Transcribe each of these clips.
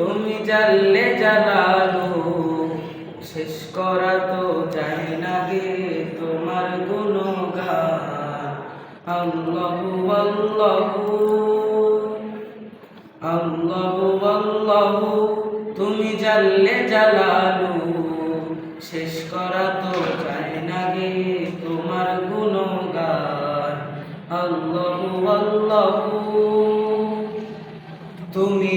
তুমি জানলে জালালু শেষ করা তো যায় না গে তোমার গুণগান। আল্লাহু তুমি জানলে জালালু শেষ করা তো যায় না গে তোমার গুণগান। আল্লাহু আল্লাহু, তুমি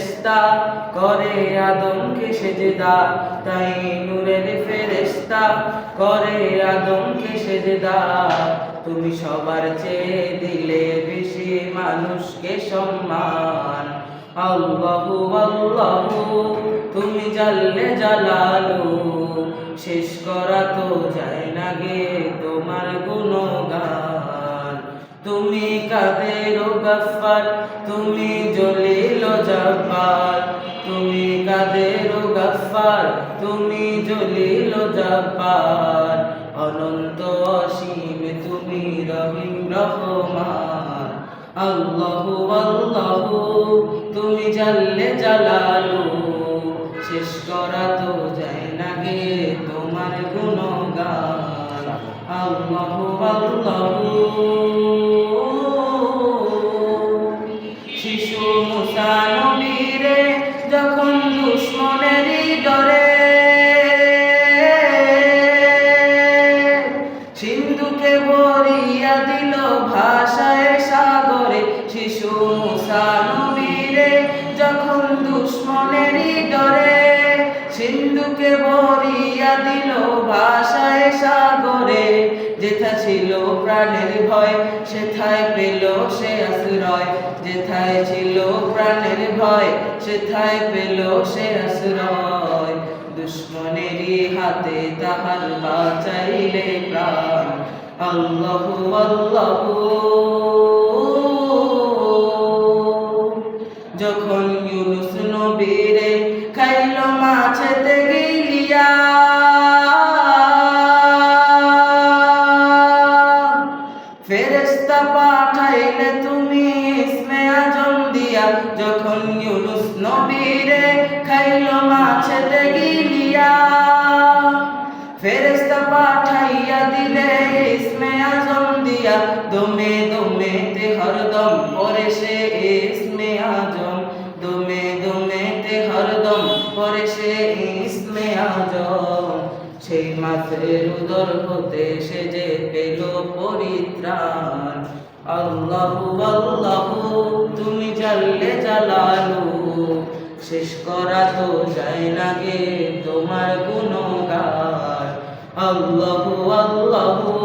ফেরেস্তা করে আদমকে সেজদা, তাই নূরের ফেরেস্তা করে আদমকে সেজদা। তুমি সবার চেয়ে দিলে বেশি মানুষকে সম্মান। আল্লাহু আল্লাহু, তুমি জানলে জালালু। শেষ করা তো যায় না গে তোমার গুণগান। তুমি কাদের গফার তুমি জলিল জব্বার। তুমি কাদের গফার তুমি জলিল জব্বার। অনন্ত অসীম তুমি রহিম রহমান। আল্লাহু আল্লাহু, তুমি জানলে জালালু। শেষ করা তো যায় না গে তোমার গুণগান। আল্লাহু আল্লাহু। সিন্ধুকে ভরিয়া দিল ভাষায় সাগরে, শিশু মুসা যখন দুশ্মনেরই ডরে, সিন্ধুকে ভরিয়া দিল ভাষায় সাগরে, যেথা ছিল প্রাণের ভয়, সেথায় পেল সে আশ্রয়, যেথায় ছিল প্রাণের ভয়, সেথায় পেল সে আশ্রয়। দুশ্মনেরই হাতে তাহার বাঁচাইলে প্রাণ। আল্লাহু আল্লাহু। যখন ইউনুস নবীরে খাইল মাছেতে গিলিয়া ফেরেস্তা পাঠাইলে তুমি ইসমে আজম দিয়া, যখন দমে দমে তে হরদম পরে সে ইসমে আজম। দমে দমে তে হরদম পরে সে ইসমে আজম। সেই মাছের উদর হতে সে যে পেল পরিত্রাণ। আল্লাহু আল্লাহু, তুমি জানলে জালালু। শেষ করা তো যায় না গে তোমার গুণগান। আল্লাহু